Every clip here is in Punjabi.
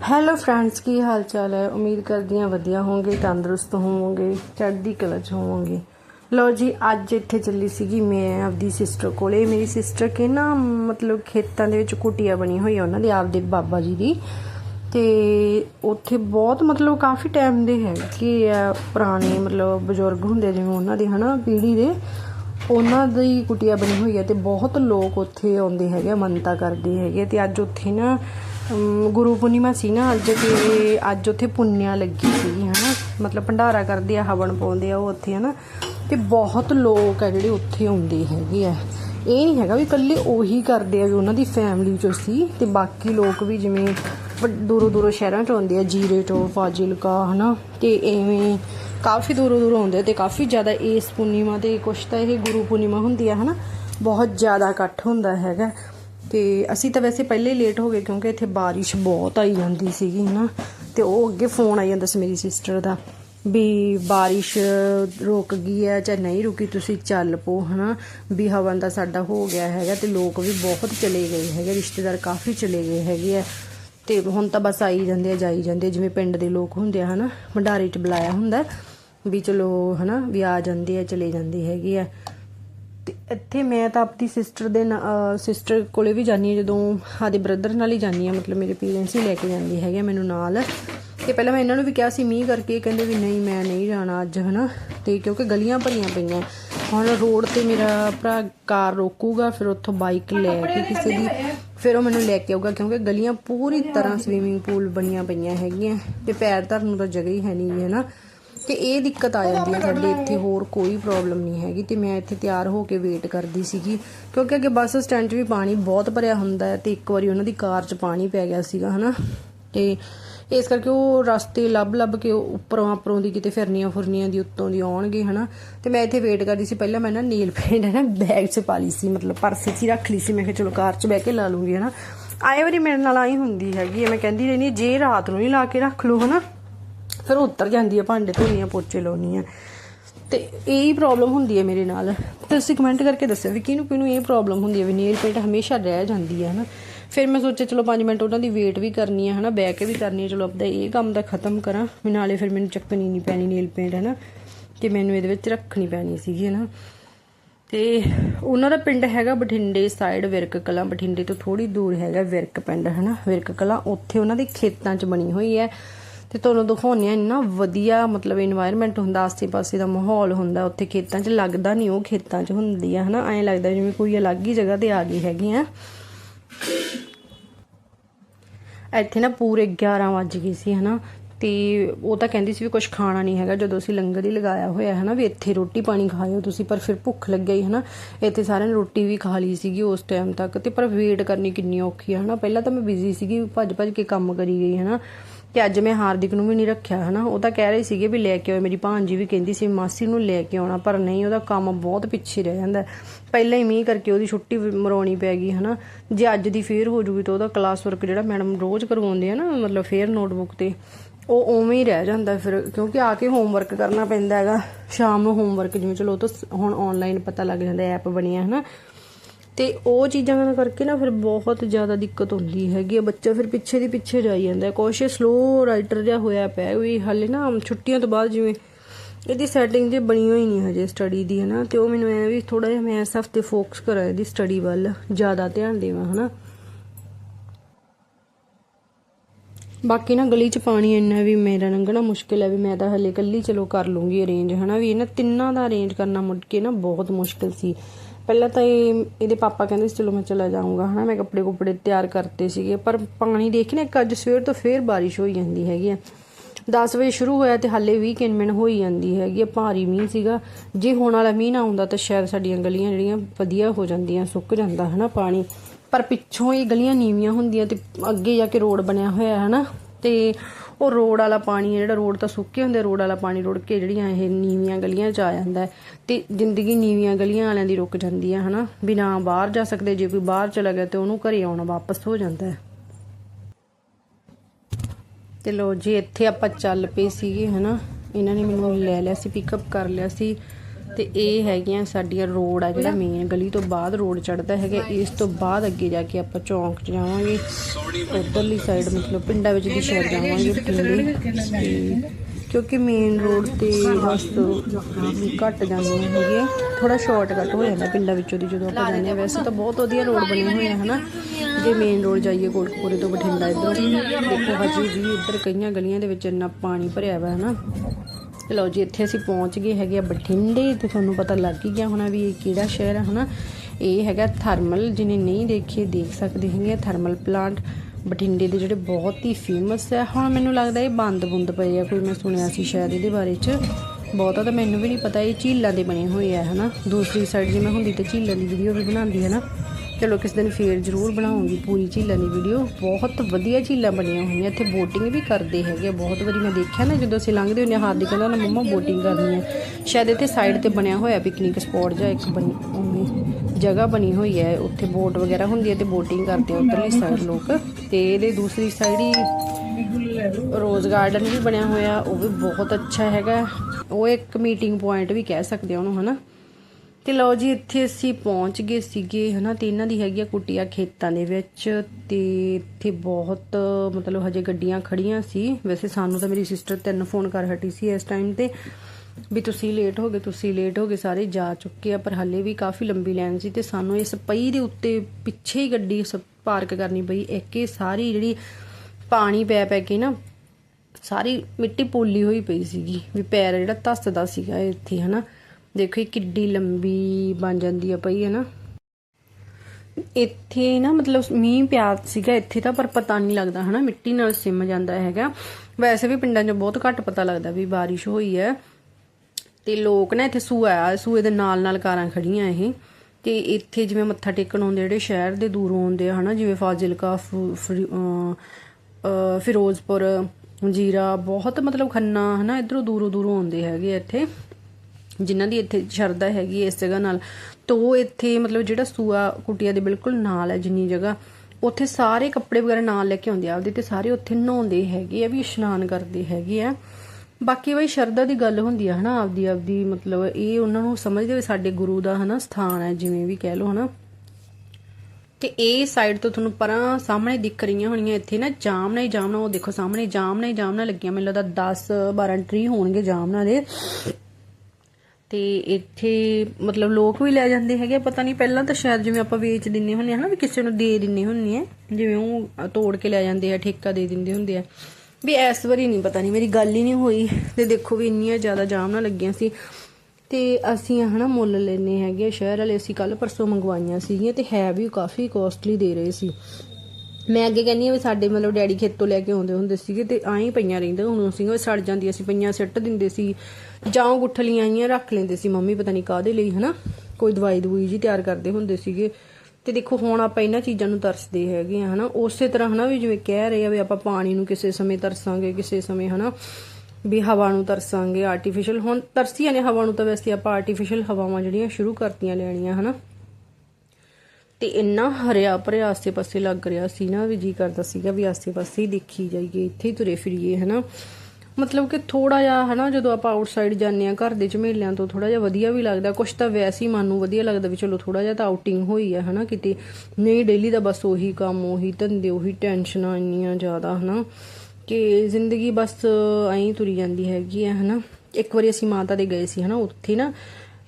ਹੈਲੋ ਫਰੈਂਡਸ ਕੀ ਹਾਲ ਚਾਲ ਹੈ? ਉਮੀਦ ਕਰਦੀ ਹਾਂ ਵਧੀਆ ਹੋਵੋਗੇ ਤੰਦਰੁਸਤ ਹੋਵੋਗੇ ਚੜ੍ਹਦੀ ਕਲਾ ਚ ਹੋਵੋਗੇ। ਲੋ ਜੀ ਅੱਜ ਇੱਥੇ ਚੱਲੀ ਸੀਗੀ ਮੈਂ ਆਪਦੀ ਸਿਸਟਰ ਕੋਲੇ। ਮੇਰੀ ਸਿਸਟਰ ਕੇ ਨਾ ਮਤਲਬ ਖੇਤਾਂ ਦੇ ਵਿੱਚ ਕੁਟੀਆ ਬਣੀ ਹੋਈ ਆ ਉਹਨਾਂ ਦੇ ਆਪਦੇ ਬਾਬਾ ਜੀ ਦੀ। ਤੇ ਉੱਥੇ ਬਹੁਤ ਮਤਲਬ ਕਾਫੀ ਟਾਈਮ ਦੇ ਹੈਗੇ ਆ ਪੁਰਾਣੇ ਮਤਲਬ ਬਜ਼ੁਰਗ ਹੁੰਦੇ ਜਿਵੇਂ ਉਹਨਾਂ ਦੇ ਹਨਾ ਪੀੜ੍ਹੀ ਦੇ ਉਹਨਾਂ ਦੀ ਕੁਟੀਆ ਬਣੀ ਹੋਈ ਹੈ ਤੇ ਬਹੁਤ ਲੋਕ ਉੱਥੇ ਆਉਂਦੇ ਹੈਗੇ ਆ, ਮੰਨਤਾ ਕਰਦੇ ਹੈਗੇ ਆ। ਤੇ ਅੱਜ ਉੱਥੇ ਨਾ ਗੁਰੂ ਪੂਰਨਿਮਾ ਸੀ ਨਾ, ਅੱਜ ਤੇ ਅੱਜ ਉੱਥੇ ਪੁੰਨਿਆ ਲੱਗੀ ਸੀ, ਹਨਾ? ਮਤਲਬ ਭੰਡਾਰਾ ਕਰਦੇ ਆ, ਹਵਨ ਪਾਉਂਦੇ ਆ, ਉਹ ਉੱਥੇ, ਹਨਾ? ਤੇ ਬਹੁਤ ਲੋਕ ਆ ਜਿਹੜੇ ਉੱਥੇ ਆਉਂਦੇ ਹੈਗੇ ਆ। ਇਹ ਨਹੀਂ ਹੈਗਾ ਵੀ ਇਕੱਲੇ ਉਹੀ ਕਰਦੇ ਆ ਜੋ ਉਹਨਾਂ ਦੀ ਫੈਮਿਲੀ ਚੋਂ ਸੀ, ਤੇ ਬਾਕੀ ਲੋਕ ਵੀ ਜਿਵੇਂ ਵੱਡ- ਦੂਰੋਂ ਦੂਰੋਂ ਸ਼ਹਿਰਾਂ ਚੋਂ ਆਉਂਦੇ ਆ, ਜੀਰੇ ਤੋਂ ਫਾਜ਼ਿਲਕਾ, ਹਨਾ? ਤੇ ਐਵੇਂ ਕਾਫੀ ਦੂਰੋਂ ਦੂਰੋਂ ਆਉਂਦੇ ਆ, ਤੇ ਕਾਫੀ ਜ਼ਿਆਦਾ ਇਸ ਪੂਰਨਿਮਾ ਤੇ ਕੁਛ ਤਾਂ ਇਹ ਗੁਰੂ ਪੂਰਨਿਮਾ ਹੁੰਦੀ ਆ, ਹਨਾ? ਬਹੁਤ ਜ਼ਿਆਦਾ ਇਕੱਠ ਹੁੰਦਾ ਹੈਗਾ। ਤੇ ਅਸੀਂ ਤਾਂ ਵੈਸੇ ਪਹਿਲੇ ਲੇਟ ਹੋ ਗਏ ਕਿਉਂਕਿ ਇੱਥੇ ਬਾਰਿਸ਼ ਬਹੁਤ ਆਈ ਜਾਂਦੀ ਸੀਗੀ ਨਾ ਤੇ ਉਹ ਅੱਗੇ ਫੋਨ ਆਈ ਜਾਂਦਾ ਸੀ ਮੇਰੀ ਸਿਸਟਰ ਦਾ ਵੀ ਬਾਰਿਸ਼ ਰੁਕ ਗਈ ਹੈ ਜਾਂ ਨਹੀਂ ਰੁਕੀ ਤੁਸੀਂ ਚੱਲ ਪੋ ਹਨਾ? ਵੀ ਹਵਨ ਦਾ ਸਾਡਾ ਹੋ ਗਿਆ ਹੈਗਾ ਤੇ ਲੋਕ ਵੀ ਬਹੁਤ ਚਲੇ ਗਏ ਹੈਗੇ ਰਿਸ਼ਤੇਦਾਰ ਕਾਫੀ ਚਲੇ ਗਏ ਹੈਗੇ ਆ। ਤੇ ਹੁਣ ਤਾਂ ਬਸ ਆਈ ਜਾਂਦੇ ਆ ਜਾਈ ਜਾਂਦੇ ਆ, ਜਿਵੇਂ ਪਿੰਡ ਦੇ ਲੋਕ ਹੁੰਦੇ ਆ ਹਨਾ? ਭੰਡਾਰੇ 'ਚ ਬੁਲਾਇਆ ਹੁੰਦਾ ਵੀ ਚਲੋ ਹਨਾ? ਵੀ ਆ ਜਾਂਦੇ ਆ ਚਲੇ ਜਾਂਦੇ ਹੈਗੇ ਆ। ਤੇ ਇੱਥੇ ਮੈਂ ਤਾਂ ਆਪਣੀ ਸਿਸਟਰ ਦੇ ਸਿਸਟਰ ਕੋਲੇ ਵੀ ਜਾਨੀ ਆ ਜਦੋਂ ਆਦੇ ਬ੍ਰਦਰ ਨਾਲ ਹੀ ਜਾਨੀ ਆ ਮਤਲਬ ਮੇਰੇ ਪੇਰੈਂਟਸ ਹੀ ਲੈ ਕੇ ਜਾਂਦੇ ਹੈਗੇ ਮੈਨੂੰ ਨਾਲ। ਤੇ ਪਹਿਲਾਂ ਮੈਂ ਇਹਨਾਂ ਨੂੰ ਵੀ ਕਿਹਾ ਸੀ ਮੀਂਹ ਕਰਕੇ ਕਹਿੰਦੇ ਵੀ ਨਹੀਂ ਮੈਂ ਨਹੀਂ ਜਾਣਾ ਅੱਜ ਹਨਾ? ਤੇ ਕਿਉਂਕਿ ਗਲੀਆਂ ਭਰੀਆਂ ਪਈਆਂ। ਹੁਣ ਰੋਡ ਤੇ ਮੇਰਾ ਭਰਾ ਕਾਰ ਰੋਕੂਗਾ ਫਿਰ ਉੱਥੋਂ ਬਾਈਕ ਲੈ ਕੇ ਕਿਸੇ ਦੀ ਫਿਰ ਉਹ ਮੈਨੂੰ ਲੈ ਕੇ ਆਊਗਾ ਕਿਉਂਕਿ ਗਲੀਆਂ ਪੂਰੀ ਤਰ੍ਹਾਂ ਸਵੀਮਿੰਗ ਪੂਲ ਬਣੀਆਂ ਪਈਆਂ ਹੈਗੀਆਂ। ਤੇ ਪੈਰ ਧਰਨ ਨੂੰ ਤਾਂ ਜਗ੍ਹਾ ਹੀ ਹੈ ਨਹੀਂ ਹੈ ਨਾ ਤੇ ਇਹ ਦਿੱਕਤ ਆ ਜਾਂਦੀ ਹੈ ਸਾਡੇ ਇੱਥੇ ਹੋਰ ਕੋਈ ਪ੍ਰੋਬਲਮ ਨਹੀਂ ਹੈਗੀ ਤੇ ਮੈਂ ਇੱਥੇ ਤਿਆਰ ਹੋ ਕੇ ਵੇਟ ਕਰਦੀ ਸੀਗੀ। ਕਿਉਂਕਿ ਅੱਗੇ ਬੱਸ ਸਟੈਂਡ 'ਚ ਵੀ ਪਾਣੀ ਬਹੁਤ ਭਰਿਆ ਹੁੰਦਾ ਹੈ ਤੇ ਇੱਕ ਵਾਰੀ ਉਹਨਾਂ ਦੀ ਕਾਰ 'ਚ ਪਾਣੀ ਪੈ ਗਿਆ ਸੀਗਾ ਹਨਾ? ਤੇ ਇਸ ਕਰਕੇ ਉਹ ਰਸਤੇ ਲੱਭ ਲੱਭ ਕੇ ਉੱਪਰੋਂ ਆਪਰੋਂ ਦੀ ਕਿਤੇ ਫਿਰਨੀਆਂ ਫੁਰਨੀਆਂ ਦੀ ਉੱਤੋਂ ਦੀ ਆਉਣਗੇ ਹਨਾ? ਤੇ ਮੈਂ ਇੱਥੇ ਵੇਟ ਕਰਦੀ ਸੀ। ਪਹਿਲਾਂ ਮੈਂ ਨਾ ਨੀਲ ਪੇਂਟ ਹੈ ਨਾ ਬੈਗ 'ਚ ਪਾ ਲਈ ਸੀ ਮਤਲਬ ਪਰਸ 'ਚ ਹੀ ਰੱਖ ਲਈ ਸੀ। ਮੈਂ ਕਿਹਾ ਚਲੋ ਕਾਰ 'ਚ ਬਹਿ ਕੇ ਲਾ ਲੂੰਗੀ ਹਨਾ? ਆਏ ਵਾਰੀ ਮੇਰੇ ਨਾਲ ਆਈ ਹੁੰਦੀ ਹੈਗੀ ਮੈਂ ਕਹਿੰਦੀ ਰਹਿੰਦੀ ਜੇ ਰਾਤ ਨੂੰ ਹੀ ਲਾ ਕੇ ਰੱਖ ਲਓ ਹਨਾ? ਫਿਰ ਉਹ ਉੱਤਰ ਜਾਂਦੀ ਹੈ ਭਾਂਡੇ ਧੋਣੀਆਂ ਪੋਚੇ ਲਾਉਣੀਆਂ ਤੇ ਇਹ ਹੀ ਪ੍ਰੋਬਲਮ ਹੁੰਦੀ ਹੈ ਮੇਰੇ ਨਾਲ। ਤੇ ਤੁਸੀਂ ਕਮੈਂਟ ਕਰਕੇ ਦੱਸਿਓ ਵੀ ਕਿਹਨੂੰ ਕਿਹਨੂੰ ਇਹ ਪ੍ਰੋਬਲਮ ਹੁੰਦੀ ਹੈ ਵੀ ਨੇਲ ਪੇਂਟ ਹਮੇਸ਼ਾ ਰਹਿ ਜਾਂਦੀ ਹੈ ਹਨਾ। ਫਿਰ ਮੈਂ ਸੋਚਿਆ, ਚਲੋ 5 ਮਿੰਟ ਉਹਨਾਂ ਦੀ ਵੇਟ ਵੀ ਕਰਨੀ ਹੈ ਹਨਾ, ਬਹਿ ਕੇ ਵੀ ਕਰਨੀ ਹੈ ਚਲੋ ਆਪਦਾ ਇਹ ਕੰਮ ਦਾ ਖਤਮ ਕਰਾਂ। ਵੀ ਨਾਲੇ ਫਿਰ ਮੈਨੂੰ ਚੱਕਣੀ ਨਹੀਂ ਪੈਣੀ ਨੇਲ ਪੇਂਟ ਹਨਾ। ਤੇ ਮੈਨੂੰ ਇਹਦੇ ਵਿੱਚ ਰੱਖਣੀ ਪੈਣੀ ਸੀਗੀ, ਹਨਾ। ਤੇ ਉਹਨਾਂ ਦਾ ਪਿੰਡ ਹੈਗਾ ਬਠਿੰਡੇ ਸਾਈਡ ਵਿਰਕ ਕਲਾਂ। ਬਠਿੰਡੇ ਤੋਂ ਥੋੜੀ ਦੂਰ ਹੈਗਾ ਵਿਰਕ ਪਿੰਡ, ਹਨਾ। ਵਿਰਕ ਕਲਾਂ, ਉੱਥੇ ਉਹਨਾਂ ਦੇ ਖੇਤਾਂ 'ਚ ਬਣੀ ਹੋਈ ਹੈ। ਤੇ ਤੁਹਾਨੂੰ ਦਿਖਾਉਣੀ ਆ ਇੰਨਾ ਵਧੀਆ ਮਤਲਬ এনवायरमेंट ਹੁੰਦਾ, ਆਸ-ਪਾਸੇ ਦਾ ਮਾਹੌਲ ਹੁੰਦਾ, ਉੱਥੇ ਖੇਤਾਂ 'ਚ ਲੱਗਦਾ ਨਹੀਂ ਉਹ ਖੇਤਾਂ 'ਚ ਹੁੰਦੀ ਆ, ਹਨਾ? ਐਂ ਲੱਗਦਾ ਜਿਵੇਂ ਕੋਈ ਅਲੱਗ ਹੀ ਜਗ੍ਹਾ ਤੇ ਆ ਗਈ ਹੈਗੀ ਆ। ਇੱਥੇ ਨਾ ਪੂਰੇ 11 ਵਜ ਗਏ ਸੀ, ਹਨਾ? ਤੇ ਉਹ ਤਾਂ ਕਹਿੰਦੀ ਸੀ ਵੀ ਕੁਝ ਖਾਣਾ ਨਹੀਂ ਹੈਗਾ, ਜਦੋਂ ਅਸੀਂ ਲੰਗਰ ਹੀ ਲਗਾਇਆ ਹੋਇਆ ਹੈ ਨਾ ਵੀ ਇੱਥੇ ਰੋਟੀ ਪਾਣੀ ਖਾਇਓ ਤੁਸੀਂ, ਪਰ ਫਿਰ ਭੁੱਖ ਲੱਗ ਗਈ ਹੈ ਨਾ ਇੱਥੇ ਸਾਰਿਆਂ ਨੇ ਰੋਟੀ ਵੀ ਖਾ ਲਈ ਸੀਗੀ ਉਸ ਟਾਈਮ ਤੱਕ, ਤੇ ਪਰ ਵੇਟ ਕਰਨੀ ਕਿੰਨੀ ਔਖੀ ਹੈ ਨਾ ਪਹਿਲਾਂ ਤਾਂ ਮੈਂ ਬਿਜ਼ੀ ਸੀਗੀ ਭੱਜ ਭੱਜ ਕੇ ਕੰਮ ਕਰੀ ਗਈ ਹੈ ਨਾ ਤੇ ਅੱਜ ਮੈਂ ਹਾਰਦਿਕ ਨੂੰ ਵੀ ਨਹੀਂ ਰੱਖਿਆ, ਹਨਾ? ਉਹ ਤਾਂ ਕਹਿ ਰਹੀ ਸੀਗੇ ਵੀ ਲੈ ਕੇ ਆਓ, ਮੇਰੀ ਭਾਂਜੀ ਵੀ ਕਹਿੰਦੀ ਸੀ, ਮਾਸੀ ਨੂੰ ਲੈ ਕੇ ਆਉਣਾ, ਪਰ ਨਹੀਂ, ਉਹਦਾ ਕੰਮ ਬਹੁਤ ਪਿੱਛੇ ਰਹਿ ਜਾਂਦਾ। ਪਹਿਲਾਂ ਹੀ ਮੀਂਹ ਕਰਕੇ ਉਹਦੀ ਛੁੱਟੀ ਮਰਾਉਣੀ ਪੈ ਗਈ, ਹਨਾ? ਜੇ ਅੱਜ ਦੀ ਫੇਰ ਹੋ ਜੂਗੀ ਤਾਂ ਉਹਦਾ ਕਲਾਸ ਵਰਕ ਜਿਹੜਾ ਮੈਡਮ ਰੋਜ਼ ਕਰਵਾਉਂਦੇ ਆ ਨਾ, ਮਤਲਬ ਫੇਰ ਨੋਟਬੁੱਕ ਤੇ, ਉਹ ਉਵੇਂ ਹੀ ਰਹਿ ਜਾਂਦਾ ਫਿਰ, ਕਿਉਂਕਿ ਆ ਕੇ ਹੋਮਵਰਕ ਕਰਨਾ ਪੈਂਦਾ ਹੈਗਾ। ਸ਼ਾਮ ਨੂੰ ਹੋਮਵਰਕ ਜਿਵੇਂ ਚਲੋ ਤਾਂ ਹੁਣ ਆਨਲਾਈਨ ਪਤਾ ਲੱਗ ਜਾਂਦਾ ਐਪ ਬਣੀਆਂ, ਹਨਾ? ਤੇ ਉਹ ਚੀਜ਼ਾਂ ਕਰਕੇ ਨਾ ਫਿਰ ਬਹੁਤ ਜ਼ਿਆਦਾ ਦਿੱਕਤ ਹੁੰਦੀ ਹੈਗੀ ਆ। ਬੱਚਾ ਫਿਰ ਪਿੱਛੇ ਦੀ ਪਿੱਛੇ ਜਾਈ ਜਾਂਦਾ ਕੁਛ ਸਲੋ ਰਾਈਟਰ ਜਿਹਾ ਹੋਇਆ ਪਿਆ ਵੀ ਹਾਲੇ ਨਾ ਛੁੱਟੀਆਂ ਤੋਂ ਬਾਅਦ ਜਿਵੇਂ ਇਹਦੀ ਸੈਟਿੰਗ ਜੇ ਬਣੀ ਹੋਈ ਨਹੀਂ ਹਜੇ ਸਟੱਡੀ ਦੀ, ਹਨਾ। ਤੇ ਉਹ ਮੈਨੂੰ ਐ ਵੀ ਥੋੜਾ ਜਿਹਾ ਮੈਂ ਇਸ ਹਫ਼ਤੇ ਫੋਕਸ ਕਰਾਂ ਇਹਦੀ ਸਟੱਡੀ ਵੱਲ, ਜ਼ਿਆਦਾ ਧਿਆਨ ਦੇਵਾਂ, ਹਨਾ। ਬਾਕੀ ਨਾ ਗਲੀ 'ਚ ਪਾਣੀ ਇੰਨਾ ਵੀ ਮੇਰਾ ਲੰਘਣਾ ਮੁਸ਼ਕਿਲ ਹੈ ਵੀ ਮੈਂ ਤਾਂ ਹਲੇ ਕੱਲੀ ਚਲੋ ਕਰ ਲੂੰਗੀ ਅਰੇਂਜ ਹਨਾ। ਵੀ ਇਹਨਾਂ ਤਿੰਨਾਂ ਦਾ ਅਰੇਂਜ ਕਰਨਾ ਮੁੜ ਕੇ ਨਾ ਬਹੁਤ ਮੁਸ਼ਕਿਲ ਸੀ। ਪਹਿਲਾਂ ਤਾਂ ਇਹ, ਇਹਦੇ ਪਾਪਾ ਕਹਿੰਦੇ ਸੀ, ਚਲੋ ਮੈਂ ਚਲਾ ਜਾਊਂਗਾ। ਹਨਾ, ਮੈਂ ਕੱਪੜੇ ਕੁਪੜੇ ਤਿਆਰ ਕਰਤੇ ਸੀਗੇ, ਪਰ ਪਾਣੀ ਦੇਖ ਨਾ, ਇੱਕ ਅੱਜ ਸਵੇਰ ਤੋਂ ਫੇਰ ਬਾਰਿਸ਼ ਹੋਈ ਜਾਂਦੀ ਹੈਗੀ ਆ। 10 ਵਜੇ ਸ਼ੁਰੂ ਹੋਇਆ ਤੇ ਹਾਲੇ 20 ਕਿੰਮਣ ਹੋਈ ਜਾਂਦੀ ਹੈਗੀ ਆ, ਭਾਰੀ ਮੀਂਹ ਸੀਗਾ। ਜੇ ਹੋਣ ਵਾਲਾ ਮੀਂਹ ਨਾ ਆਉਂਦਾ ਤਾਂ ਸ਼ਾਇਦ ਸਾਡੀਆਂ ਗਲੀਆਂ ਜਿਹੜੀਆਂ ਵਧੀਆ ਹੋ ਜਾਂਦੀਆਂ, ਸੁੱਕ ਜਾਂਦਾ, ਹਨਾ, ਪਾਣੀ। ਪਰ ਪਿੱਛੋਂ ਇਹ ਗਲੀਆਂ ਨੀਵੀਆਂ ਹੁੰਦੀਆਂ ਤੇ ਅੱਗੇ ਜਾ ਕੇ ਰੋਡ ਬਣਿਆ ਹੋਇਆ ਹੈ ਹਨਾ, ਤੇ ਉਹ ਰੋਡ ਵਾਲਾ ਪਾਣੀ ਹੈ ਜਿਹੜਾ ਰੋਡ ਤਾਂ ਸੁੱਕੇ ਹੁੰਦੇ ਰੋਡ ਵਾਲਾ ਪਾਣੀ ਰੁੜ ਕੇ ਜਿਹੜੀਆਂ ਇਹ ਨੀਵੀਆਂ ਗਲੀਆਂ 'ਚ ਆ ਜਾਂਦਾ ਤੇ ਜ਼ਿੰਦਗੀ ਨੀਵੀਆਂ ਗਲੀਆਂ ਵਾਲਿਆਂ ਦੀ ਰੁਕ ਜਾਂਦੀ ਹੈ, ਹਨਾ? ਬਿਨਾ ਬਾਹਰ ਜਾ ਸਕਦੇ, ਜੇ ਕੋਈ ਬਾਹਰ ਚਲਾ ਗਿਆ ਤੇ ਉਹਨੂੰ ਘਰੇ ਆਉਣਾ ਵਾਪਸ ਹੋ ਜਾਂਦਾ ਹੈ। ਤੇ ਲੋ ਜੀ, ਇੱਥੇ ਆਪਾਂ ਚੱਲ ਪਏ ਸੀਗੇ, ਹਨਾ? ਇਹਨਾਂ ਨੇ ਮੈਨੂੰ ਲੈ ਲਿਆ ਸੀ ਪਿਕਅਪ ਕਰ ਲਿਆ ਸੀ। ਤੇ ਇਹ ਹੈਗੀਆਂ ਸਾਡੀਆਂ ਰੋਡ ਆ ਜਿਹੜਾ ਮੇਨ ਗਲੀ ਤੋਂ ਬਾਅਦ ਰੋਡ ਚੜਦਾ ਹੈਗਾ, ਇਸ ਤੋਂ ਬਾਅਦ ਅੱਗੇ ਜਾ ਕੇ ਆਪਾਂ ਚੌਂਕ 'ਚ ਜਾਵਾਂਗੇ। ਉਧਰਲੀ ਸਾਈਡ ਮਤਲਬ ਪਿੰਡਾਂ ਵਿੱਚ ਦੀ ਸਾਈਡ ਜਾਵਾਂਗੇ ਬਠਿੰਡੇ ਤੇ ਕਿਉਂਕਿ ਮੇਨ ਰੋਡ ਤੇ ਬਸ ਵੀ ਘੱਟ ਜਾਂਦੇ ਹੈਗੇ। ਥੋੜਾ ਸ਼ਾਰਟਕਟ ਹੋ ਜਾਂਦਾ ਪਿੰਡਾਂ ਵਿੱਚੋਂ ਦੀ, ਜਦੋਂ ਆਪਾਂ ਜਾਂਦੇ ਹਾਂ। ਵੈਸੇ ਤਾਂ ਬਹੁਤ ਵਧੀਆ ਰੋਡ ਬਣੇ ਹੋਏ ਆ, ਹਨਾ। ਜੇ ਮੇਨ ਰੋਡ ਜਾਈਏ ਕੋਟਕਪੂਰੇ ਤੋਂ ਬਠਿੰਡਾ ਇੱਧਰੋਂ। ਦੇਖੋ ਹਜੇ ਵੀ ਇੱਧਰ ਕਈਆਂ ਗਲੀਆਂ ਦੇ ਵਿੱਚ ਇੰਨਾ ਪਾਣੀ ਭਰਿਆ ਵਾ, ਹਨਾ। ਤੇ ਲਓ ਜੀ, ਇੱਥੇ ਅਸੀਂ ਪਹੁੰਚ ਗਏ ਹੈਗੇ ਆ ਬਠਿੰਡੇ ਤੇ ਤੁਹਾਨੂੰ ਪਤਾ ਲੱਗ ਹੀ ਗਿਆ ਹੋਣਾ ਵੀ ਇਹ ਕਿਹੜਾ ਸ਼ਹਿਰ ਹੈ ਹਨਾ? ਇਹ ਹੈਗਾ ਥਰਮਲ ਜਿਹਨੇ ਨਹੀਂ ਦੇਖੇ, ਦੇਖ ਸਕਦੇ ਹੈਗੇ ਥਰਮਲ ਪਲਾਂਟ। ਬਠਿੰਡੇ ਦੇ ਜਿਹੜੇ ਬਹੁਤ ਹੀ ਫੇਮਸ ਹੈ ਹੁਣ ਮੈਨੂੰ ਲੱਗਦਾ ਇਹ ਬੰਦ ਬੁੰਦ ਪਏ ਆ, ਕੋਈ ਮੈਂ ਸੁਣਿਆ ਸੀ ਸ਼ਾਇਦ ਇਹਦੇ ਬਾਰੇ ਚ। ਬਹੁਤਾ ਤਾਂ ਮੈਨੂੰ ਵੀ ਨਹੀਂ ਪਤਾ, ਇਹ ਝੀਲਾਂ ਦੇ ਬਣੇ ਹੋਏ ਆ, ਹਨਾ? ਦੂਸਰੀ ਸਾਈਡ ਜਿਵੇਂ ਹੁੰਦੀ ਤੇ ਝੀਲਾਂ ਦੀ ਵੀਡੀਓ ਵੀ ਬਣਾਉਂਦੀ ਹੈ ਨਾ। ਚਲੋ ਕਿਸ ਦਿਨ ਫੇਰ ਜ਼ਰੂਰ ਬਣਾਉਂਗੀ ਪੂਰੀ ਝੀਲਾਂ ਦੀ ਵੀਡੀਓ ਬਹੁਤ ਵਧੀਆ ਝੀਲਾਂ ਬਣੀਆਂ ਹੋਈਆਂ, ਇੱਥੇ ਬੋਟਿੰਗ ਵੀ ਕਰਦੇ ਹੈਗੇ ਆ। ਬਹੁਤ ਵਾਰੀ ਮੈਂ ਦੇਖਿਆ ਨਾ, ਜਦੋਂ ਅਸੀਂ ਲੰਘਦੇ ਹੁੰਦੇ ਹਾਂ ਹੱਥ ਦੀ ਕਹਿੰਦਾ ਨਾ, ਮੰਮਾ ਬੋਟਿੰਗ ਕਰਨੀ ਹੈ। ਸ਼ਾਇਦ ਇੱਥੇ ਸਾਈਡ ਤੇ ਬਣਿਆ ਹੋਇਆ ਪਿਕਨਿਕ ਸਪੌਟ ਜਾਂ ਇੱਕ ਬਣੀ ਜਗ੍ਹਾ ਬਣੀ ਹੋਈ ਹੈ। ਉੱਥੇ ਬੋਟ ਵਗੈਰਾ ਹੁੰਦੀ ਹੈ ਤੇ ਬੋਟਿੰਗ ਕਰਦੇ ਆ ਉੱਧਰਲੀ ਸਾਈਡ ਲੋਕ। ਤੇ ਇਹਦੇ ਦੂਸਰੀ ਸਾਈਡ ਹੀ ਰੋਜ਼ ਗਾਰਡਨ ਵੀ ਬਣਿਆ ਹੋਇਆ, ਉਹ ਵੀ ਬਹੁਤ ਅੱਛਾ ਹੈਗਾ। ਉਹ ਇੱਕ ਮੀਟਿੰਗ ਪੁਆਇੰਟ ਵੀ ਕਹਿ ਸਕਦੇ ਆ ਉਹਨੂੰ, ਹਨਾ? ਤੇ ਲਓ ਜੀ, ਇੱਥੇ ਅਸੀਂ ਪਹੁੰਚ ਗਏ ਸੀਗੇ, ਹਨਾ, ਤੇ ਇਹਨਾਂ ਦੀ ਹੈਗੀ ਆ ਕੁਟੀਆ ਖੇਤਾਂ ਦੇ ਵਿੱਚ ਤੇ ਇੱਥੇ ਬਹੁਤ, ਮਤਲਬ ਹਜੇ ਗੱਡੀਆਂ ਖੜੀਆਂ ਸੀ। ਵੈਸੇ ਸਾਨੂੰ ਤਾਂ ਮੇਰੀ ਸਿਸਟਰ ਤਿੰਨ ਫੋਨ ਕਰ ਹਟੀ ਸੀ ਇਸ ਟਾਈਮ ਤੇ, ਵੀ ਤੁਸੀਂ ਲੇਟ ਹੋ ਗਏ, ਤੁਸੀਂ ਲੇਟ ਹੋ ਗਏ, ਸਾਰੇ ਜਾ ਚੁੱਕੇ ਆ, ਪਰ ਹੱਲੇ ਵੀ ਕਾਫੀ ਲੰਬੀ ਲਾਈਨ ਸੀ ਤੇ ਸਾਨੂੰ ਇਸ ਪਈ ਦੇ ਉੱਤੇ ਪਿੱਛੇ ਹੀ ਗੱਡੀ ਸ- ਪਾਰਕ ਕਰਨੀ ਪਈ। ਇੱਕ ਸਾਰੀ ਜਿਹੜੀ ਪਾਣੀ ਪੈ ਪੈ ਕੇ ਨਾ, ਸਾਰੀ ਮਿੱਟੀ ਪੋਲੀ ਹੋਈ ਪਈ ਸੀਗੀ, ਵੀ ਪੈਰ ਜਿਹੜਾ ਧੱਸਦਾ ਸੀਗਾ ਇੱਥੇ, ਹਨਾ। ਦੇਖੋ ਇਹ ਕਿੱਡੀ ਲੰਬੀ ਬਣ ਜਾਂਦੀ ਆ ਪਈ, ਹੈ ਨਾ। ਇੱਥੇ ਨਾ ਮਤਲਬ ਮੀਂਹ ਪਿਆ ਸੀਗਾ ਇੱਥੇ ਤਾਂ, ਪਰ ਪਤਾ ਨਹੀਂ ਲੱਗਦਾ, ਹਨਾ। ਮਿੱਟੀ ਨਾਲ ਸਿਮ ਜਾਂਦਾ ਹੈਗਾ। ਵੈਸੇ ਵੀ ਪਿੰਡਾਂ 'ਚ ਬਹੁਤ ਘੱਟ ਪਤਾ ਲੱਗਦਾ ਵੀ ਬਾਰਿਸ਼ ਹੋਈ ਹੈ। ਤੇ ਲੋਕ ਨਾ ਇੱਥੇ ਸੂਆ ਆ ਸੂਏ ਦੇ ਨਾਲ ਨਾਲ ਕਾਰਾਂ ਖੜੀਆਂ ਇਹ। ਤੇ ਇੱਥੇ ਜਿਵੇਂ ਮੱਥਾ ਟੇਕਣ ਆਉਂਦੇ ਜਿਹੜੇ ਸ਼ਹਿਰ ਦੇ ਦੂਰੋਂ ਆਉਂਦੇ ਆ, ਹਨਾ। ਜਿਵੇਂ ਫਾਜ਼ਿਲਕਾ ਫਿਰੋਜ਼ਪੁਰ, ਜੀਰਾ, ਬਹੁਤ ਮਤਲਬ ਖੰਨਾ, ਹਨਾ। ਇਧਰੋਂ ਦੂਰੋਂ ਦੂਰੋਂ ਆਉਂਦੇ ਹੈਗੇ ਆ ਇੱਥੇ। ਜਿਨ੍ਹਾਂ ਦੀ ਇੱਥੇ ਸ਼ਰਧਾ ਹੈਗੀ ਹੈ ਇਸ ਜਗ੍ਹਾ ਨਾਲ, ਤੋ ਇੱਥੇ ਮਤਲਬ ਜਿਹੜਾ ਸੂਆ ਕੁਟੀਆ ਦੇ ਬਿਲਕੁਲ ਨਾਲ ਹੈ ਜਿੰਨੀ ਜਗ੍ਹਾ, ਉੱਥੇ ਸਾਰੇ ਕੱਪੜੇ ਵਗੈਰਾ ਨਾਲ ਲੈ ਕੇ ਆਉਂਦੇ ਆ, ਆਪਦੇ ਤੇ ਸਾਰੇ ਉੱਥੇ ਨਹਾਉਂਦੇ ਹੈਗੇ ਆ, ਵੀ ਇਸ਼ਨਾਨ ਕਰਦੇ ਹੈਗੇ ਆ। ਬਾਕੀ ਬਈ ਸ਼ਰਧਾ ਦੀ ਗੱਲ ਹੁੰਦੀ ਆ, ਹਨਾ, ਆਪਦੀ ਆਪਦੀ ਮਤਲਬ ਇਹ ਉਹਨਾਂ ਨੂੰ ਸਮਝਦੇ ਵੀ ਸਾਡੇ ਗੁਰੂ ਦਾ, ਹਨਾ, ਸਥਾਨ ਹੈ ਜਿਵੇਂ ਵੀ ਕਹਿ ਲਓ, ਹਨਾ। ਤੇ ਇਹ ਸਾਈਡ ਤੋਂ ਤੁਹਾਨੂੰ ਪਰਾਂ ਸਾਹਮਣੇ ਦਿਖ ਰਹੀਆਂ ਹੋਣੀਆਂ ਇੱਥੇ ਨਾ ਜਾਮਨਾ ਹੀ ਜਾਮਨਾ ਉਹ ਦੇਖੋ ਸਾਹਮਣੇ ਜਾਮਨਾ ਹੀ ਜਾਮਨਾ ਲੱਗੀਆਂ, ਮੈਨੂੰ ਲੱਗਦਾ 10 12 ਟਰੀ ਹੋਣਗੇ ਜਾਮਨਾ ਦੇ ਤੇ ਇੱਥੇ ਮਤਲਬ ਲੋਕ ਵੀ ਲੈ ਜਾਂਦੇ ਹੈਗੇ ਪਤਾ ਨਹੀਂ ਪਹਿਲਾਂ ਤਾਂ ਸ਼ਾਇਦ ਜਿਵੇਂ ਆਪਾਂ ਵੇਚ ਦਿੰਨੇ ਹੁੰਨੇ ਆ ਹਨਾ ਵੀ ਕਿਸੇ ਨੂੰ ਦੇ ਦਿੰਨੇ ਹੁੰਨੇ ਆ। ਜਿਵੇਂ ਉਹ ਤੋੜ ਕੇ ਲੈ ਜਾਂਦੇ ਆ ਠੇਕਾ ਦੇ ਦਿੰਦੇ ਹੁੰਦੇ ਆ। ਵੀ ਇਸ ਵਾਰੀ ਨਹੀਂ ਪਤਾ ਨਹੀਂ ਮੇਰੀ ਗੱਲ ਹੀ ਨਹੀਂ ਹੋਈ। ਤੇ ਦੇਖੋ ਵੀ ਇੰਨੀਆਂ ਜ਼ਿਆਦਾ ਜਾਮ ਨਾ ਲੱਗੀਆਂ ਸੀ। ਤੇ ਅਸੀਂ ਹਨਾ ਮੁੱਲ ਲੈਨੇ ਹੈਗੇ ਆ, ਸ਼ਹਿਰ ਵਾਲੇ ਅਸੀਂ ਕੱਲ ਪਰਸੋਂ ਮੰਗਵਾਈਆਂ ਸੀਗੀਆਂ ਤੇ ਹੈ ਵੀ ਕਾਫੀ ਕੋਸਟਲੀ ਦੇ ਰਹੇ ਸੀ। ਮੈਂ ਅੱਗੇ ਕਹਿੰਦੀ ਆ ਵੀ ਸਾਡੇ ਮਤਲਬ ਡੈਡੀ ਖੇਤੋਂ ਲੈ ਕੇ ਆਉਂਦੇ ਹੁੰਦੇ ਸੀਗੇ ਤੇ ਹੀ ਪਈਆਂ ਰਹਿੰਦੇ, ਹੁਣ ਅਸੀਂ ਸੜ ਜਾਂਦੀ ਅਸੀਂ ਪਈਆਂ ਸਿੱਟ ਦਿੰਦੇ ਸੀ, ਜਾਂ ਉਹ ਗੁੱਠਲੀਆਂ ਆਈਆਂ ਰੱਖ ਲੈਂਦੇ ਸੀ ਮੰਮੀ ਪਤਾ ਨਹੀਂ ਕਾਹਦੇ ਲਈ, ਹਨਾ? ਕੋਈ ਦਵਾਈ ਦਵਾਈ ਜੀ ਤਿਆਰ ਕਰਦੇ ਹੁੰਦੇ ਸੀਗੇ। ਤੇ ਦੇਖੋ ਹੁਣ ਆਪਾਂ ਇਹਨਾਂ ਚੀਜ਼ਾਂ ਨੂੰ ਤਰਸਦੇ ਹੈਗੇ ਆ ਹਨਾ? ਉਸੇ ਤਰ੍ਹਾਂ, ਹਨਾ, ਵੀ ਜਿਵੇਂ ਕਹਿ ਰਹੇ ਆ ਵੀ ਆਪਾਂ ਪਾਣੀ ਨੂੰ ਕਿਸੇ ਸਮੇਂ ਤਰਸਾਂਗੇ, ਕਿਸੇ ਸਮੇਂ, ਹਨਾ? ਵੀ ਹਵਾ ਨੂੰ ਤਰਸਾਂਗੇ ਆਰਟੀਫੀਸ਼ੀਅਲ ਹੁਣ ਤਰਸੀਆਂ ਨੇ ਹਵਾ ਨੂੰ ਤਾਂ ਵੈਸੇ ਆਪਾਂ ਆਰਟੀਫੀਸ਼ੀਅਲ ਹਵਾਵਾਂ ਜਿਹੜੀਆਂ ਸ਼ੁਰੂ ਕਰਤੀਆਂ ਲੈਣੀਆਂ, ਹਨਾ? ਤੇ ਇੰਨਾ ਹਰਿਆ ਭਰਿਆ ਆਸੇ ਪਾਸੇ ਲੱਗ ਰਿਹਾ ਸੀ ਨਾ ਵੀ ਜੀ ਕਰਦਾ ਸੀਗਾ ਵੀ ਆਸੇ ਪਾਸੇ ਹੀ ਦੇਖੀ ਜਾਈਏ, ਇੱਥੇ ਹੀ ਤੁਰੇ ਫਿਰੀਏ, ਹਨਾ? ਮਤਲਬ ਕਿ ਥੋੜਾ ਜਿਹਾ, ਹਨਾ, ਜਦੋਂ ਆਪਾਂ ਆਊਟਸਾਈਡ ਜਾਂਦੇ ਆ ਘਰ ਦੇ ਝਮੇਲਿਆਂ ਤੋਂ ਥੋੜਾ ਜਿਹਾ ਵਧੀਆ ਵੀ ਲੱਗਦਾ। ਕੁਛ ਤਾਂ ਵੈਸੇ ਹੀ ਮਨ ਨੂੰ ਵਧੀਆ ਲੱਗਦਾ ਵੀ ਚਲੋ ਥੋੜਾ ਜਿਹਾ ਤਾਂ ਆਊਟਿੰਗ ਹੋਈ ਆ, ਹਨਾ, ਕਿਤੇ। ਨਹੀਂ ਡੇਲੀ ਦਾ ਬਸ ਉਹੀ ਕੰਮ, ਉਹੀ ਧੰਦੇ, ਉਹੀ ਟੈਨਸ਼ਨਾਂ ਇੰਨੀਆਂ ਜ਼ਿਆਦਾ, ਹਨਾ, ਕਿ ਜ਼ਿੰਦਗੀ ਬਸ ਐਂ ਤੁਰੀ ਜਾਂਦੀ ਹੈਗੀ ਆ, ਹਨਾ। ਇੱਕ ਵਾਰੀ ਅਸੀਂ ਮਾਤਾ ਦੇ ਗਏ ਸੀ, ਹਨਾ, ਉੱਥੇ ਨਾ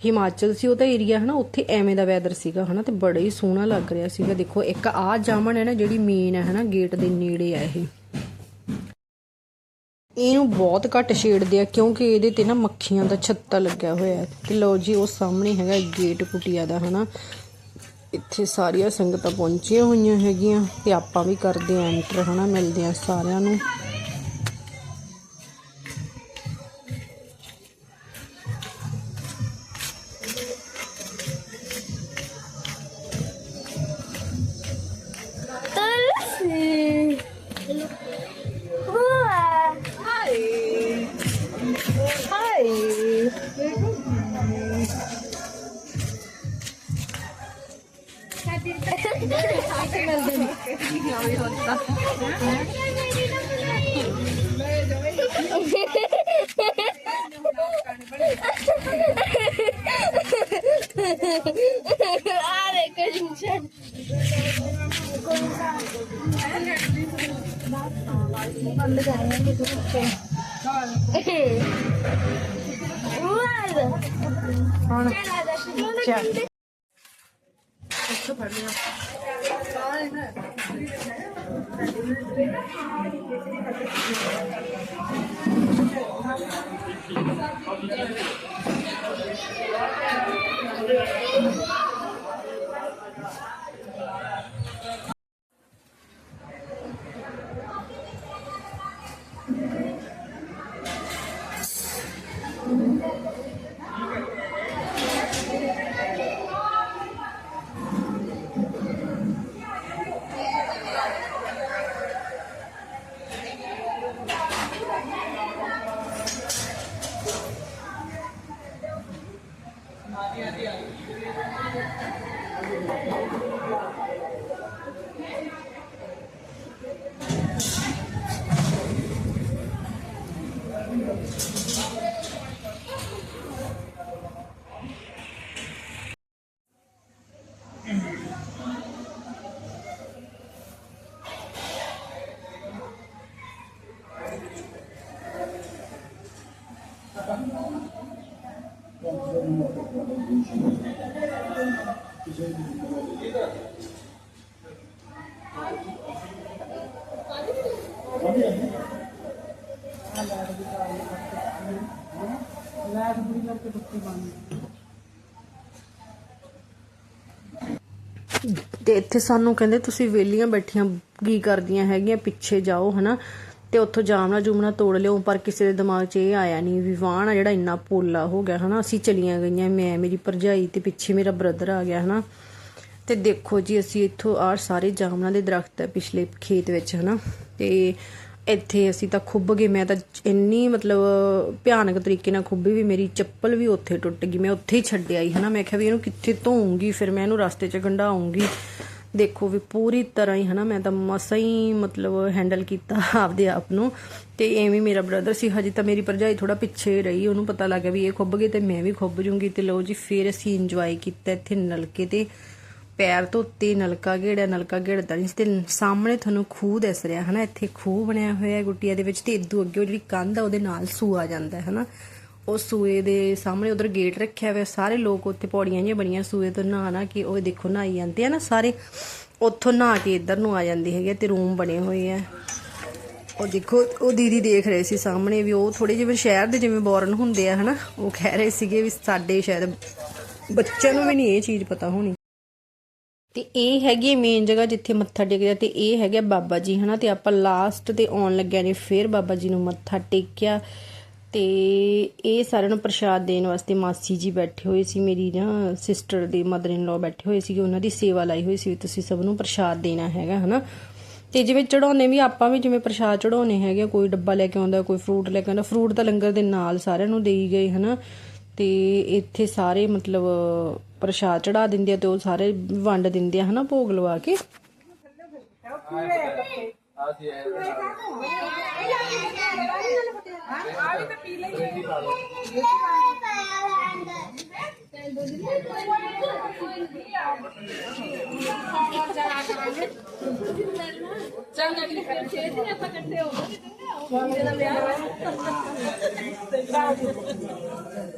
ਹਿਮਾਚਲ ਸੀ, ਉਹ ਤਾਂ ਏਰੀਆ ਹਨਾ, ਉੱਥੇ ਐਵੇਂ ਦਾ ਵੈਦਰ ਸੀਗਾ ਹਨਾ, ਤੇ ਬੜਾ ਹੀ ਸੋਹਣਾ ਲੱਗ ਰਿਹਾ ਸੀਗਾ। ਦੇਖੋ, ਇੱਕ ਆ ਜਾਮਣ ਹੈ ਨਾ, ਜਿਹੜੀ ਮੇਨ ਹੈ ਹਨਾ ਗੇਟ ਦੇ ਨੇੜੇ ਆ ਇਹ। ਇਹਨੂੰ ਬਹੁਤ ਘੱਟ ਛੇੜਦੇ ਆ, ਕਿਉਂਕਿ ਇਹਦੇ ਤੇ ਨਾ ਮੱਖੀਆਂ ਦਾ ਛੱਤਾ ਲੱਗਿਆ ਹੋਇਆ ਹੈ। ਤੇ ਲਓ ਜੀ, ਉਹ ਸਾਹਮਣੇ ਹੈਗਾ ਗੇਟ ਕੁਟੀਆ ਦਾ ਹਨਾ। ਇੱਥੇ ਸਾਰੀਆਂ ਸੰਗਤਾਂ ਪਹੁੰਚੀਆਂ ਹੋਈਆਂ ਹੈਗੀਆਂ, ਤੇ ਆਪਾਂ ਵੀ ਕਰਦੇ ਆਂ ਐਂਟਰ ਹਨਾ, ਮਿਲਦੇ ਆ ਸਾਰਿਆਂ ਨੂੰ। Yeah. 好，你这边。ਤੇ ਇੱਥੇ ਸਾਨੂੰ ਕਹਿੰਦੇ ਤੁਸੀਂ ਵੇਲੀਆਂ ਬੈਠੀਆਂ ਕੀ ਕਰਦੀਆਂ ਹੈਗੀਆਂ? ਪਿੱਛੇ ਜਾਓ ਹਨਾ? ਤੇ ਉੱਥੋਂ ਜਾਮਣਾ ਜੁਮਣਾ ਤੋੜ ਲਿਓ ਪਰ ਕਿਸੇ ਦੇ ਦਿਮਾਗ 'ਚ ਇਹ ਆਇਆ ਨਹੀਂ ਵੀ ਆ ਜਿਹੜਾ ਇੰਨਾ ਪੋਲਾ ਹੋ ਗਿਆ, ਹਨਾ? ਅਸੀਂ ਚਲੀਆਂ ਗਈਆਂ, ਮੈਂ, ਮੇਰੀ ਭਰਜਾਈ ਤੇ ਪਿੱਛੇ ਮੇਰਾ ਬ੍ਰਦਰ ਆ ਗਿਆ, ਹਨਾ? ਤੇ ਦੇਖੋ ਜੀ, ਅਸੀਂ ਇੱਥੋਂ ਆਹ ਸਾਰੇ ਜਾਮਣਾ ਦੇ ਦਰਖਤ ਹੈ ਪਿਛਲੇ ਖੇਤ ਵਿੱਚ, ਹਨਾ? ਤੇ ਇੱਥੇ ਅਸੀਂ ਤਾਂ ਖੁੱਬ ਗਏ, ਮੈਂ ਤਾਂ ਇੰਨੀ ਮਤਲਬ ਭਿਆਨਕ ਤਰੀਕੇ ਨਾਲ ਖੁੱਬੀ ਵੀ ਮੇਰੀ ਚੱਪਲ ਵੀ ਉੱਥੇ ਟੁੱਟ ਗਈ, ਮੈਂ ਉੱਥੇ ਹੀ ਛੱਡ ਆਈ, ਹਨਾ? ਮੈਂ ਕਿਹਾ ਵੀ ਇਹਨੂੰ ਕਿੱਥੇ ਧੋਉਂਗੀ ਫਿਰ ਮੈਂ ਇਹਨੂੰ ਰਸਤੇ 'ਚ ਗੰਢਾਉਂਗੀ ਦੇਖੋ ਵੀ ਪੂਰੀ ਤਰ੍ਹਾਂ ਹੀ ਹਨਾ, ਮੈਂ ਤਾਂ ਮਸਾ ਹੀ ਮਤਲਬ ਹੈਂਡਲ ਕੀਤਾ ਆਪਦੇ ਆਪ ਨੂੰ ਤੇ ਐਵੇਂ ਮੇਰਾ ਬ੍ਰਦਰ ਸੀ, ਹਜੇ ਤਾਂ ਮੇਰੀ ਭਰਜਾਈ ਥੋੜਾ ਪਿੱਛੇ ਰਹੀ, ਉਹਨੂੰ ਪਤਾ ਲੱਗ ਗਿਆ ਵੀ ਇਹ ਖੁੱਭ ਗਏ ਤੇ ਮੈਂ ਵੀ ਖੁੱਭ ਜੂੰਗੀ ਤੇ ਲਓ ਜੀ, ਫਿਰ ਅਸੀਂ ਇੰਜੋਏ ਕੀਤਾ ਇੱਥੇ ਨਲਕੇ ਤੇ, ਪੈਰ ਧੋਤੇ, ਨਲਕਾ ਗੇੜਿਆ ਨਲਕਾ ਘੇੜਦਾ ਨਹੀਂ ਸੀ ਤੇ ਸਾਹਮਣੇ ਤੁਹਾਨੂੰ ਖੂਹ ਦਿਸ ਰਿਹਾ ਹਨਾ, ਇੱਥੇ ਖੂਹ ਬਣਿਆ ਹੋਇਆ ਹੈ ਗੁੱਟੀਆ ਦੇ ਵਿੱਚ ਤੇ ਇਦੋਂ ਅੱਗੇ ਉਹ ਜਿਹੜੀ ਕੰਧ ਆ, ਉਹਦੇ ਨਾਲ ਸੂਆ ਜਾਂਦਾ ਹੈ ਹਨਾ। ਉਹ ਸੂਏ ਦੇ ਸਾਹਮਣੇ ਉਧਰ ਗੇਟ ਰੱਖਿਆ ਹੋਇਆ, ਸਾਰੇ ਲੋਕ ਉੱਥੇ ਪੌੜੀਆਂ ਜਿਹੀਆਂ ਬਣੀਆਂ, ਸੂਏ ਤੋਂ ਨਹਾ ਨਾ ਕਿ ਉਹ ਦੇਖੋ ਨਹਾਈ ਜਾਂਦੇ ਆ ਨਾ, ਸਾਰੇ ਉੱਥੋਂ ਨਹਾ ਕੇ ਇੱਧਰ ਨੂੰ ਆ ਜਾਂਦੇ ਹੈਗੇ ਤੇ ਰੂਮ ਬਣੇ ਹੋਏ ਆ। ਉਹ ਦੇਖੋ, ਉਹ ਦੀਦੀ ਦੇਖ ਰਹੇ ਸੀ ਸਾਹਮਣੇ ਵੀ ਉਹ ਥੋੜੇ ਜਿਵੇਂ ਸ਼ਹਿਰ ਦੇ ਜਿਵੇਂ ਬੋਰਨ ਹੁੰਦੇ ਆ, ਹਨਾ, ਉਹ ਕਹਿ ਰਹੇ ਸੀਗੇ ਵੀ ਸਾਡੇ ਸ਼ਾਇਦ ਬੱਚਿਆਂ ਨੂੰ ਵੀ ਨਹੀਂ ਇਹ ਚੀਜ਼ ਪਤਾ ਹੋਣੀ। ਤੇ ਇਹ ਹੈਗੀ ਮੇਨ ਜਗ੍ਹਾ ਜਿੱਥੇ ਮੱਥਾ ਟੇਕਦਾ ਤੇ ਇਹ ਹੈਗਾ ਬਾਬਾ ਜੀ, ਹਨਾ, ਤੇ ਆਪਾਂ ਲਾਸਟ ਤੇ ਆਉਣ ਲੱਗਿਆ ਨੇ, ਫਿਰ ਬਾਬਾ ਜੀ ਨੂੰ ਮੱਥਾ ਟੇਕਿਆ। ਤੇ ਇਹ ਸਾਰਿਆਂ ਨੂੰ ਪ੍ਰਸ਼ਾਦ ਦੇਣ ਵਾਸਤੇ ਮਾਸੀ ਜੀ ਬੈਠੇ ਹੋਏ ਸੀ, ਮੇਰੀ ਨਾ ਸਿਸਟਰ ਦੇ ਮਦਰ ਇਨ ਲਾ ਬੈਠੇ ਹੋਏ ਸੀਗੇ, ਉਹਨਾਂ ਦੀ ਸੇਵਾ ਲਾਈ ਹੋਈ ਸੀ ਤੁਸੀਂ ਸਭ ਨੂੰ ਪ੍ਰਸ਼ਾਦ ਦੇਣਾ ਹੈਗਾ, ਹਨਾ? ਤੇ ਜਿਵੇਂ ਚੜਾਉਨੇ ਵੀ ਆਪਾਂ ਵੀ ਜਿਵੇਂ ਪ੍ਰਸ਼ਾਦ ਚੜਾਉਨੇ ਹੈਗੇ ਕੋਈ ਡੱਬਾ ਲੈ ਕੇ ਆਉਂਦਾ, ਕੋਈ ਫਰੂਟ ਲੈ ਕੇ ਆਉਂਦਾ ਫਰੂਟ ਤਾਂ ਲੰਗਰ ਦੇ ਨਾਲ ਸਾਰਿਆਂ ਨੂੰ ਦੇਈ ਗਏ, ਹਨਾ? ਤੇ ਇੱਥੇ ਸਾਰੇ ਮਤਲਬ ਪ੍ਰਸ਼ਾਦ ਚੜਾ ਦਿੰਦੇ ਆ ਤੇ ਉਹ ਸਾਰੇ ਵੰਡ ਦਿੰਦੇ ਆ, ਹਨਾ, ਭੋਗ ਲਵਾ ਕੇ?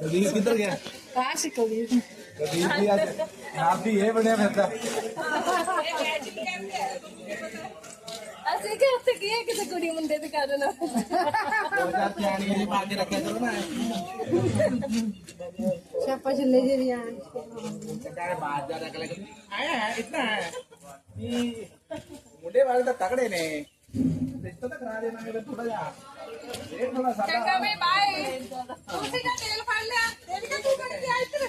ਕਦੀਰ ਕਿੱਧਰ ਗਿਆ ਕਾਸ਼ ਕਦੀਰ ਕਦੀਰ ਵੀ ਅੱਜ ਆਪ ਵੀ ਇਹ ਬਣਿਆ ਫਿਰਦਾ ਅਸੀਂ ਕਿ ਉੱਥੇ ਕੀ ਹੈ ਕਿਸੇ ਕੁੜੀ ਮੁੰਡੇ ਦੇ ਕਰਨ ਉਹ ਜਾਂ ਧਿਆਨ ਹੀ ਪਾ ਕੇ ਰੱਖਿਆ ਕਰੋ ਨਾ ਛਾਪਾ ਛੱਲੇ ਜਿਹੜੀ ਆ ਚਾਰੇ ਬਾਤ ਜ਼ਿਆਦਾ ਕਰ ਲੱਗ ਆਇਆ ਹੈ ਇਤਨਾ ਹੈ ਵੀ ਮੁੰਡੇ ਵਾਲੇ ਤਾਂ ਤਕੜੇ ਨੇ ਰਿਸ਼ਤਾ ਤਾਂ ਕਰਾ ਦੇਣਾ ਮੇਰੇ ਥੋੜਾ ਜਿਹਾ ਇਹ ਥੋੜਾ ਸਾਡਾ ਚੰਗਾ ਬਈ ਬਾਏ ਤੁਸੀਂ ਦਾ ਤੇਲ ਫੜ ਲਿਆ ਤੇਲ ਕਾ ਤੂੰ ਬਣ ਗਿਆ ਇੱਧਰ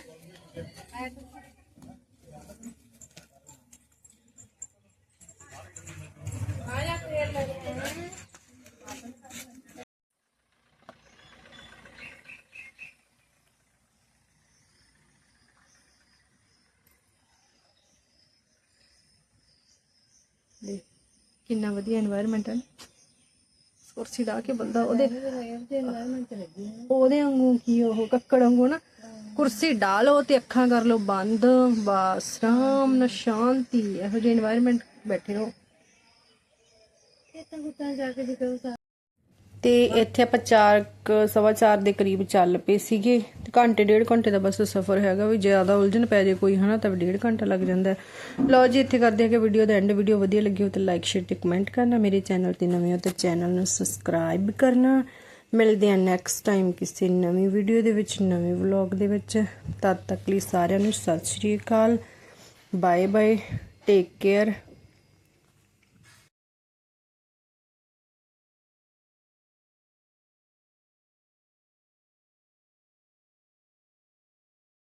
ਆਇਆ ਤੇਲ ਲੈ ਦੇਖ ਕਿੰਨਾ ਵਧੀਆ এনवायरमेंट ਹੈ ਕੁਰਸੀ ਲਾ ਕੇ ਬੰਦਾ ਉਹਦੇ ਉਹਦੇ ਵਾਂਗੂ ਕੀ ਉਹ ਕੱਕੜ ਵਾਂਗੂ ਨਾ। ਕੁਰਸੀ ਡਾਲੋ ਤੇ ਅੱਖਾਂ ਕਰ ਲੋ ਬੰਦ। ਬਸ, ਆਰਾਮ ਨਾਲ ਸ਼ਾਂਤੀ, ਇਹੋ ਜਿਹੇ এনवायरमेंट ਬੈਠੇ ਰਹੋ। ਇਹ ਤਾਂ ਜਾ ਕੇ ਜਿੱਥੇ ਇੱਥੇ ਆਪਾਂ 4 ਸਵਾ 4 ਦੇ ਕਰੀਬ ਚੱਲ ਪਏ ਸੀਗੇ। ਤੇ ਘੰਟੇ, ਡੇਢ ਘੰਟੇ ਦਾ ਬਸ ਸਫ਼ਰ ਹੈਗਾ ਵੀ ਜ਼ਿਆਦਾ ਉਲਝਣ ਪੈ ਜੇ ਕੋਈ, ਹਨਾ, ਤਾਂ ਵੀ ਡੇਢ ਘੰਟਾ ਲੱਗ ਜਾਂਦਾ ਲਓ ਜੀ, ਇੱਥੇ ਕਰਦੇ ਹਾਂ ਕਿ ਵੀਡੀਓ ਦਾ ਐਂਡ ਵੀਡੀਓ ਵਧੀਆ ਲੱਗੀ ਹੋ ਤਾਂ ਲਾਈਕ ਸ਼ੇਅਰ ਤੇ ਕਮੈਂਟ ਕਰਨਾ। ਮੇਰੇ ਚੈਨਲ ਤੇ ਨਵੇਂ ਹੋ ਤਾਂ ਚੈਨਲ ਨੂੰ ਸਬਸਕ੍ਰਾਈਬ ਕਰਨਾ। ਮਿਲਦੇ ਹਾਂ ਨੈਕਸਟ ਟਾਈਮ ਕਿਸੇ ਨਵੀਂ ਵੀਡੀਓ ਦੇ ਵਿੱਚ, ਨਵੇਂ ਵਲੌਗ ਦੇ ਵਿੱਚ। ਤਦ ਤੱਕ ਲਈ ਸਾਰਿਆਂ ਨੂੰ ਸਤਿ ਸ਼੍ਰੀ ਅਕਾਲ। Bye bye take care